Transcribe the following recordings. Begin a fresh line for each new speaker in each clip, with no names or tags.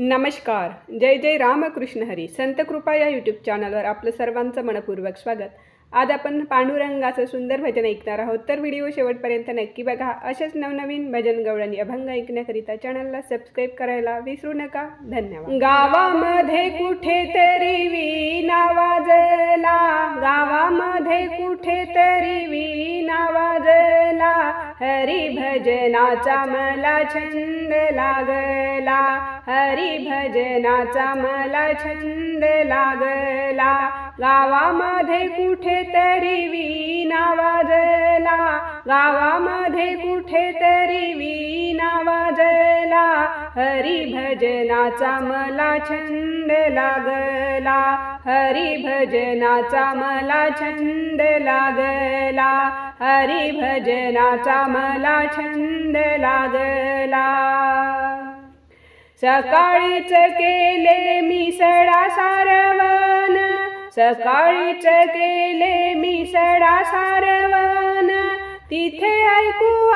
नमस्कार. जय जय रामकृष्ण हरी. संत कृपा या यूट्यूब चॅनलवर आपलं सर्वांचं मनपूर्वक स्वागत. आज आपण पांडुरंगाचं सुंदर भजन ऐकणार आहोत. तर व्हिडिओ शेवटपर्यंत नक्की बघा. असेच नवनवीन भजन गवळणी अभंग ऐकण्याकरिता चॅनलला सबस्क्राईब करायला विसरू नका. धन्यवाद. गावामध्ये कुठेतरी वीणा वाजला. गावामध्ये कुठेतरी वीणा हरी भजनाचा मला छंद लागला. हरी भजनाचा मला छंद लागला. गावामध्ये कुठेतरी वीणा वाजला. गावामध्ये कुठेतरी वीणा वाजला. हरी भजनाचा मला छंद लागला. हरी भजनाचा मला छंद लागला. हरी भजनाचा मला छंद लागला. सकाळीच केले मी सडा सारवण. सकाळीच केले मी सडा सारवण. तिथे ऐकू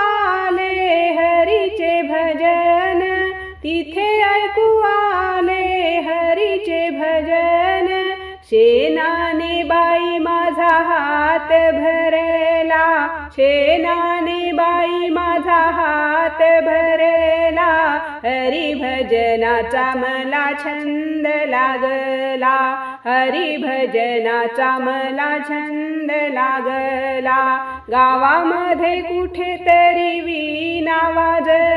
तिथे ऐकू आले हरीचे भजन. शेनाने बाई माझा हात भरला. शेनाने बाई माझा हात भरला. हरी भजनाचा मला छंद लागला. हरी भजनाचा मला छंद लागला. गावामध्ये कुठेतरी वीणा वाजला.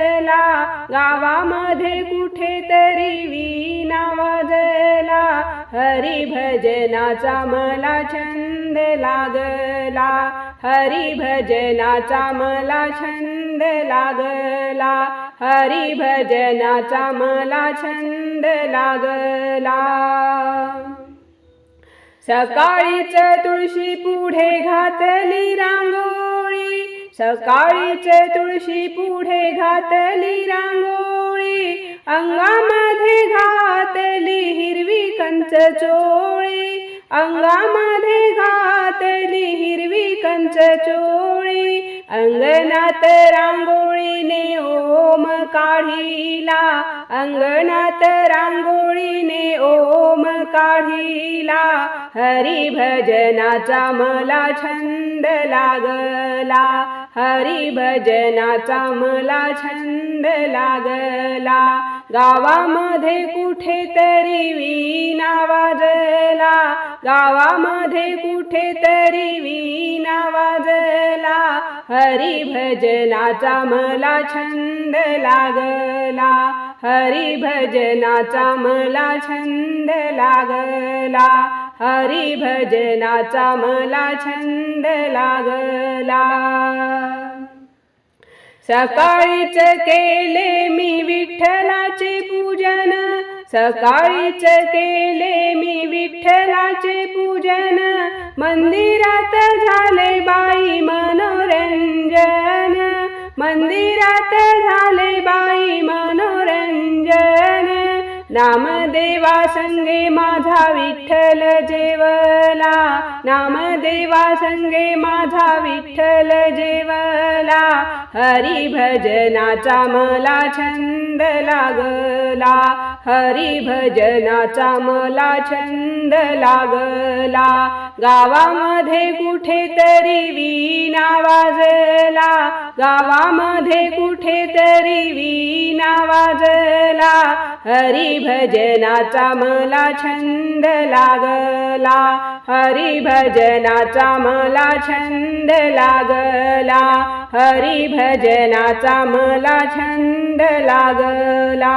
गावामध्ये कुठेतरी वीणा वाजला. हरी भजनाचा मला छंद लागला. हरी भजनाचा मला छंद लागला. हरी भजनाचा मला छंद लागला. सकाळीच तुळशी पुढे घातली रांगोळी. सकाळीचे तुळशी पुढे घातली रांगोळी अंगामध्ये घातली हिरवी कंच चोळी अंगामध्ये घातली हिरवी कंच चोळी अंगणात रांगोळीने ओम काढिला अंगणात रांगोळीने ओम काढिला हरी भजनाचा मला छंद लागला. हरी भजनाचा मला छंद लागला. गावामध्ये कुठेतरी वीणा वाजला. गावामध्ये कुठेतरी वीणा वाजला. हरी भजनाचा मला छंद लागला. हरी भजनाचा मला छंद लागला. हरी भजनाचा मला छंद लागला. सकाळीच केले मी विठ्ठलाचे पूजन. सकाळीच केले मी विठ्ठलाचे पूजन. मंदिरात नामदेवा संगे माझा विठ्ठल जेवला. नामदेवा संगे माझा विठ्ठल जेवला. हरी भजनाचा मला छंद लागला. हरी भजनाचा मला छंद लागला. गावामध्ये कुठेतरी वीणा वाजला. गावामध्ये कुठेतरी वीणा वाजला. हरी भजनाचा मला छंद लागला. हरी भजनाचा मला छंद लागला. हरी भजनाचा मला छंद लागला.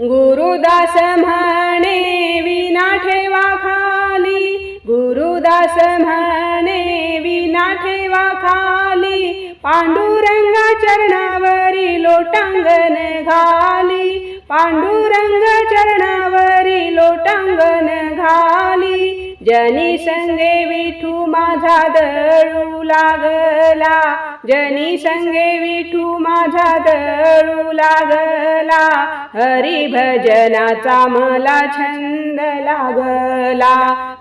गुरुदास म्हणे विना ठेवा खाली. गुरुदास म्हणे विना ठेवा खाली. पांडुरंग चरणावरी लोटांगण घाली. पांडुरंग चरणावरी लोटांगण घाली. जनी संगे विठू माझा दळू लागला. जनी संगे विठू माझा दळू लागला. हरी भजनाचा मला छंद लागला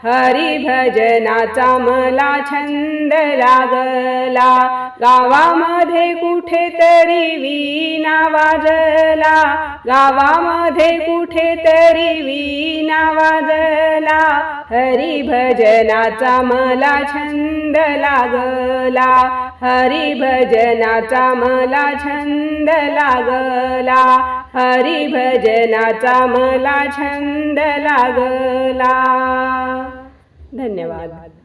हरिभजनाचा मला छंद लागला. गावामध्ये कुठेतरी वीणा वाजला गावामध्ये कुठेतरी वीणा वाजला. हरी भजनाचा मला छंद लागला हरिभजनाचा मला छंद लागला. हरिभजनाचा मला छंद लागला. धन्यवाद.